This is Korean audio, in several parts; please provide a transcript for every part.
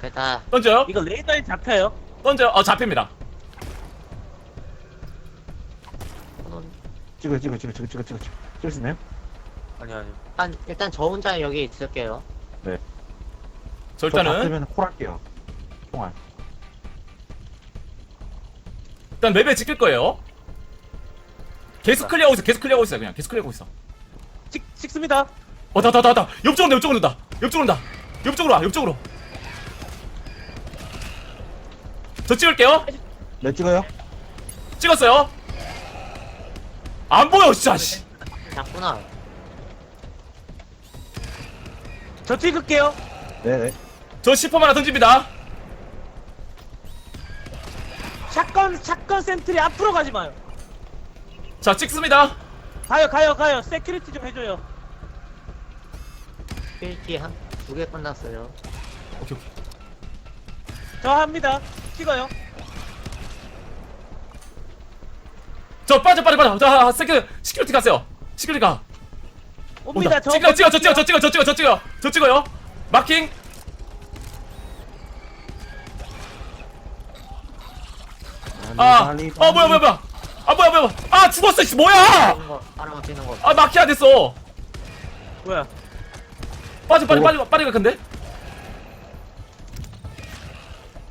됐다. 던져요. 이거 레이더에 잡혀요. 던져요. 어 잡힙니다. 찍어 찍어 찍어 찍어 찍어 찍어 찍어 찍을 수 있나요? 아니 아니. 일단 일단 저 혼자 여기 있을게요. 저 저 일단은 잡히면 콜할게요 총알 일단 맵에 지킬 거예요. 계속 클리어하고 있어. 계속 클리어하고 있어. 그냥 계속 클리어하고 있어. 찍 찍습니다. 어, 다, 다, 다, 다. 옆쪽으로 온다, 옆쪽으로 온다. 옆쪽으로 온다. 옆쪽으로 와, 옆쪽으로. 저 찍을게요. 네 찍어요 찍었어요. 안 보여, 진짜, 씨. 작구나. 저 찍을게요. 네네 저 10호 하나 던집니다. 샷건 샷건 센트리 앞으로 가지 마요. 자, 찍습니다. 가요 가요 가요. 세큐리티 좀 해줘요. 필티 한두 개 끝났어요. 오케이, 오케이. 저 합니다. 찍어요. 저 빠져, 빠져, 빠져. 자, 세큐, 시큐리티 가세요. 시큐리티 가. 옵니다. 온다. 저 찍어, 찍어, 저 찍어, 저 찍어, 저 찍어, 저 찍어. 저 찍어요. 마킹. 아, 어, 뭐야, 뭐야, 뭐야. 아, 뭐야, 뭐야, 뭐야. 아, 죽었어, 씨, 뭐야! 거, 바람 뛰는 거. 아, 마키 안 됐어. 뭐야? 빠져, 빨리, 오. 빨리, 빨리 가, 근데.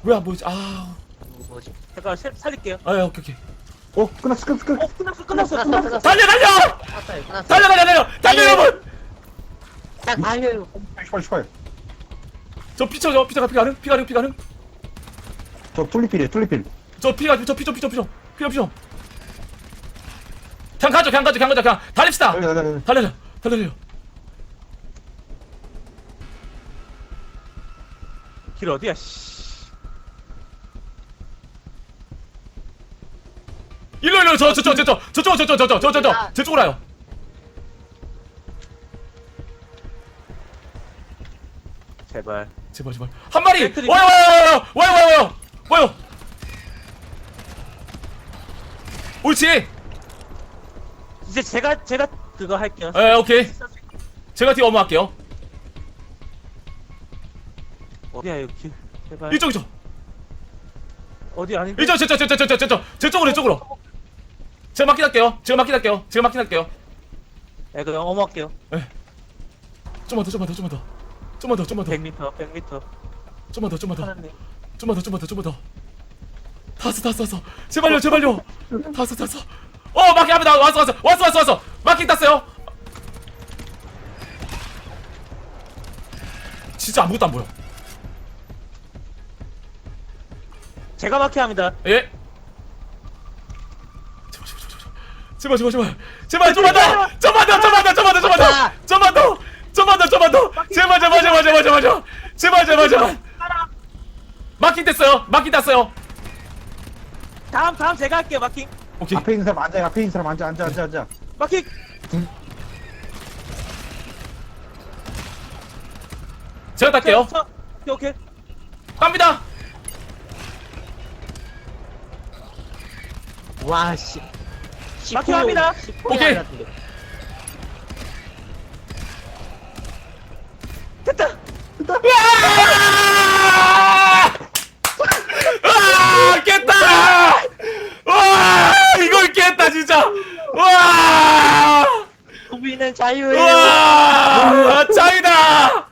왜 안 보이지? 아, 이거 뭐지? 잠깐 살- 살릴게요. 아, 야, 오케이, 오케이. 어 끝났어 끝났어 끝났어 어 끝났어 끝났어 끝났어, 끝났어. 달려, 달려! 끝났어요, 끝났어요. 달려, 달려, 달려! 달려, 여러분! 딱 달려요. 슈발 슈발 저 피쳐, 저 피쳐, 피 가능, 피 가능, 피 가능. 저 툴리필이에요 툴리필 저 피가, 저 피쳐, 피쳐, 피쳐, 피쳐, 피쳐. 그냥 가죠, 그냥 가죠, 그냥 가죠, 그냥 달립시다. 달려 달려 달려 달려요, 달려요. 길 어디야? 씨. 일로, 일로, 저, 저, 저, 저, 저, 저쪽, 저, 저, 저, 저, 저, 저, 저, 저쪽으로 와요. 제발. 제발, 제발. 한 마리! 배터리- 와요, 와요, 와요, 와요, 와요, 와요, 와요. 옳지. 이제 제가 제가 그거 할게요. 에, 오케이. 제가 뒤에 어머 할게요. 어디야 여기? 길. 제발. 이쪽, 이쪽. 어디 아닌데? 이쪽, 저, 저, 저, 저, 저, 저, 저, 저, 저 쪽으로, 이쪽으로. 제가 마킹 할게요. 제가 마킹 할게요. 제가 마킹 할게요. 네, 그럼 어머 할게요. 좀만 더, 좀만 더, 좀만 더. 좀만 더, 좀만 더. 100m, 100m. 좀만 더, 좀만 더. 하나님. 좀만 더, 좀만 더, 좀만 더. 다섯, 다섯, 다섯. 제발요, 제발요. 다섯, 다섯. 어, 마킹 합니다. 왔어, 왔어, 왔어, 왔어, 왔어. 마킹 땄어요. 진짜 아무것도 안 보여. 제가 마킹합니다. 예. 제발, 제발, 제발, 제발, 제발, 제발, 좀만 더, 좀만 더, 좀만 더, 좀만 더, 좀만 더, 좀만 더, 좀만 더, 좀만 더, 제발, 제발, 제발, 제발, 제발, 제발, 제발, 제발, 제발. 마킹 됐어요. 마킹 땄어요. 다음 다음 제가 할게요. 마킹. 오케이. 앞에 있는 사람 앉아 앞에 있는 사람 앉아 앉아 앉아 앉아 마킹. 제가 딸게요. 저, 저, 오케이 오케이. 갑니다. 와, 씨. 마킹합니다. 오케이. 됐다. 와! 와! 깼다! 와! 이걸 깼다 진짜. 와! 우리는 자유예요. 와! 짱이다.